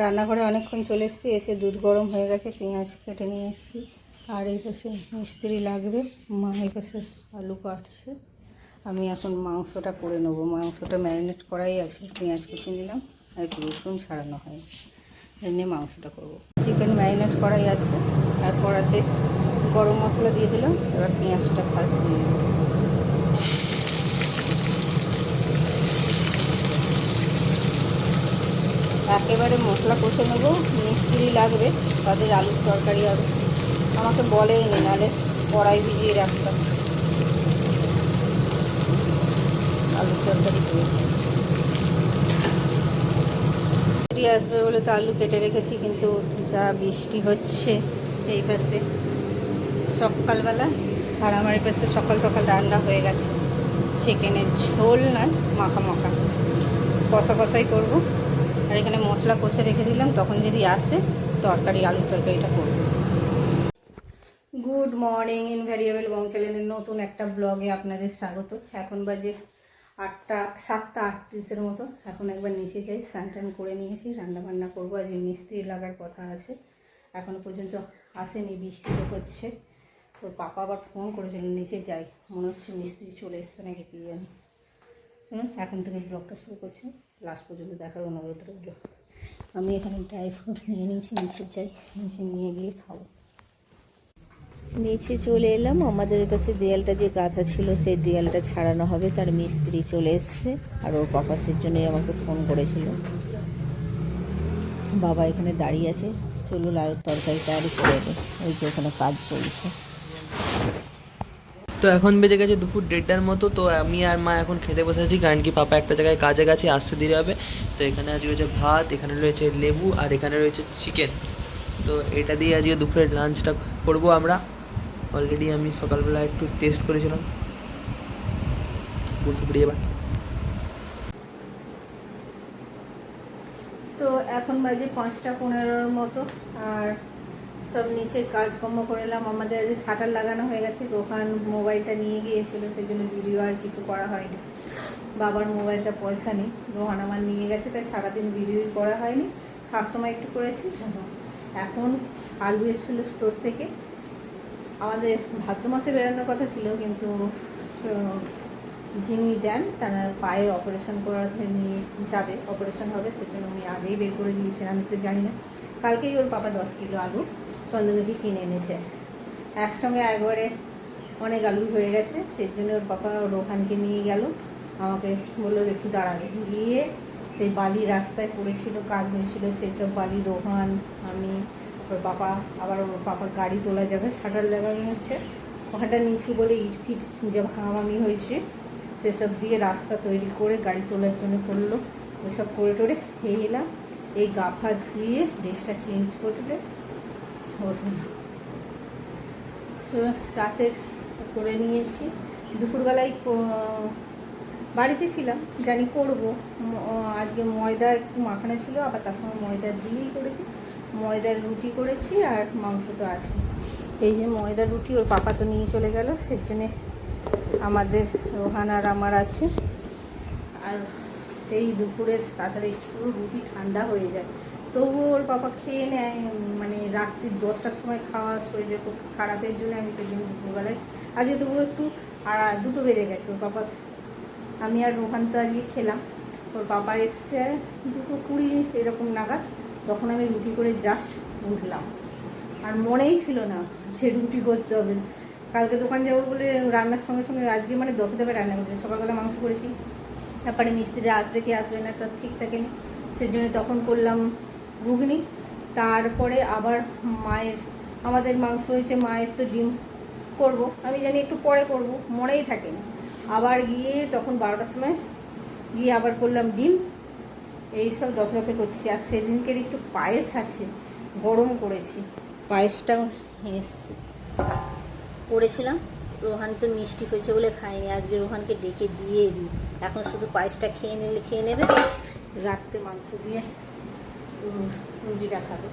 রান্নাঘরে অনেকক্ষণ চলে এসেছি, এসে দুধ গরম হয়ে গেছে, পেঁয়াজ কেটে নিয়ে এসেছি। আর এই পাশে মিস্ত্রি লাগবে, মা এই পাশে আলু কাটছে। আমি এখন মাংসটা করে নেব। মাংসটা ম্যারিনেট করাই আছে, পেঁয়াজ কেটে নিলাম, আর একটু রসুন ছাড়ানো হয়। এমনি মাংসটা করব। চিকেন ম্যারিনেট করাই আছে, আর কড়াতে গরম মশলা দিয়ে দিলাম, এবার পেঁয়াজটা ফার্স্ট দিয়ে দিলাম। একেবারে মশলা কষে নেব মিস্ত্রি লাগবে, তাদের আলুর তরকারি হবে আমাকে বলেই নি, নাহলে কড়াই ভিজিয়ে রাখতাম। আলুর তরকারি করে আসবে বলে তো আলু কেটে রেখেছি, কিন্তু যা বৃষ্টি হচ্ছে এই পাশে। সকালবেলা, আর আমার এই পাশে সকাল সকাল রান্না হয়ে গেছে। চিকেনের ঝোল না মাখা মাখা। কষা কষাই করব। আর এখানে মশলা কষে রেখে দিলাম, তখন যদি আসে তরকারি আলু তরকারিটা করব। গুড মর্নিং ইনভ্যারিয়েবল বং চ্যানেলের নতুন একটা ব্লগে আপনাদের স্বাগত। এখন বাজে আটটা, সাতটা আটত্রিশের মতো। এখন একবার নিচে যাই, স্নান টান করে নিয়েছি রান্না বান্না করব। আজ মিস্ত্রি লাগার কথা আছে। এখনও পর্যন্ত আসেনি, বৃষ্টি তো হচ্ছে। ওর পাপা আবার ফোন করেছিল, নিচে যাই। মনে হচ্ছে মিস্ত্রি চলে এসছে নাকি কি জানি। শুনুন এখন থেকে ব্লগটা শুরু করছি। লাস্ট পর্যন্ত দেখার অনুরোধ রইল। আমি এখানে ড্রাই ফ্রুট নিয়ে নিয়েছি, নিচে যাই, নিচে নিয়ে গিয়ে খাব। নিচে চলে এলাম, আমাদের কাছে দেয়ালটা যে গাঁথা ছিল, সেই দেয়ালটা ছাড়ানো হবে। তার মিস্ত্রি চলে এসছে, আর ওর পাপাসের জন্যই আমাকে ফোন করেছিল। বাবা এখানে দাঁড়িয়ে আছে, চলুন আর তরকারি তৈরি করে ওই যে ওখানে কাজ চলছে। তো এখন বেজে গেছে দুপুর দেড়টার মতো, তো আমি আর মা এখন খেতে বসে আছি। কারণ কি, পাপা একটা জায়গায় কাজে গেছে, আসতে দেরি হবে। তো এখানে আজকে রয়েছে ভাত, এখানে রয়েছে লেবু, আর এখানে রয়েছে চিকেন তো এটা দিয়ে আজকে দুপুরের লাঞ্চটা করব আমরা। অলরেডি আমি সকালবেলা একটু টেস্ট করেছিলাম। বুঝতে পড়ি এবার। তো এখন বাজে পাঁচটা পনেরোর মতো, আর সব নিচে কাজকর্ম করে এলাম আমাদের আজ শাটার লাগানো হয়ে গেছে দোকান মোবাইলটা নিয়ে গিয়েছিল সেই জন্য ভিডিও আর কিছু করা হয়নি। বাবার মোবাইলটা পয়সা নেই, রোহান আমার নিয়ে গেছে, তাই সারাদিন ভিডিওই করা হয়নি। খাওয়ার সময় একটু করেছি। এখন আলু এসেছিল স্টোর থেকে। আমাদের ভাদ্র মাসে বেরোনোর কথা ছিল, কিন্তু যিনি দেন, তার পায়ের অপারেশন করাতে নিয়ে যাবে, অপারেশন হবে, সেজন্য উনি আগেই বের করে দিয়েছেন, আমি তো জানি না। কালকেই ওর পাপা দশ কিলো আলু। চন্দ্রমুখী কিনে এনেছে। একসঙ্গে একবারে অনেক আলু হয়ে গেছে, সেই জন্য ওর পাপা রোহানকে নিয়ে গেল। আমাকে বলল একটু দাঁড়াবে গিয়ে সেই বালি রাস্তায় পড়েছিল, কাজ হয়েছিল, সেই সব বালি রোহান, আমি, ওর পাপা আবার ওর পাপার গাড়ি তোলা যাবে শাটার লাগানো হচ্ছে। ওখানটা নিচু বলে ইট ফিট যে ভাঙাভাঙি হয়েছে, সেসব দিয়ে রাস্তা তৈরি করে গাড়ি তোলার জন্য করল। ওইসব করে টোরে খেয়ে এলাম। এই গাফা ধুয়ে ড্রেসটা চেঞ্জ করলে তো রাতের করে নিয়েছি। দুপুরবেলায় বাড়িতে ছিলাম, জানি করব। আজকে ময়দা একটু মাখানো ছিল, আবার তার সঙ্গে ময়দা দিয়েই করেছি। ময়দার রুটি করেছি আর মাংস তো আছে। এই যে ময়দার রুটি, ওর পাপা তো নিয়ে চলে গেল, সেজন্যে আমাদের রোহান আর আমার আছে। আর সেই দুপুরের তাড়াতাড়ি স্কুল রুটি ঠান্ডা হয়ে যায়। তবুও ওর বাবা খেয়ে নেয় মানে রাত্রি দশটার সময় খাওয়া শরীরের পক্ষে খারাপের জন্য আমি সেদিন দুপুরবেলায়, আজকে তবু একটু আর দুটো বেড়ে গেছে। ওর পাপা আমি আর রোহান তো আজকে খেলাম। ওর বাবা এসছে দুটো কুড়ি এরকম নাগাদ, তখন আমি রুটি করে জাস্ট উঠলাম। আর মনেই ছিল না যে রুটি করতে হবে। কালকে দোকান যাব বলে রান্নার সঙ্গে সঙ্গে আজকে মানে দপে দপে রান্না করছি। সকালবেলা মাংস করেছি। তারপরে মিস্ত্রিরা আসবে কি আসবে না তো ঠিক থাকেনি সেজন্য তখন করলাম ঘুগনি তারপরে আবার মায়ের আমাদের মাংস হয়েছে মায়ের তো ডিম করব। আমি জানি একটু পরে করব মনেই থাকে না আবার গিয়ে তখন বারোটার সময় গিয়ে আবার করলাম ডিম। এইসব দপে করছি। আর সেদিনকের একটু পায়েস আছে গরম করেছি। পায়েসটাও এসছে। করেছিলাম। রোহান তো মিষ্টি হয়েছে বলে খায়নি। আজকে রোহানকে ডেকে দিয়ে দিই। এখন শুধু পায়েসটা খেয়ে নিলে খেয়ে নেবে। রাত্রে মাংস দিয়ে উম, রুটিটা খাবে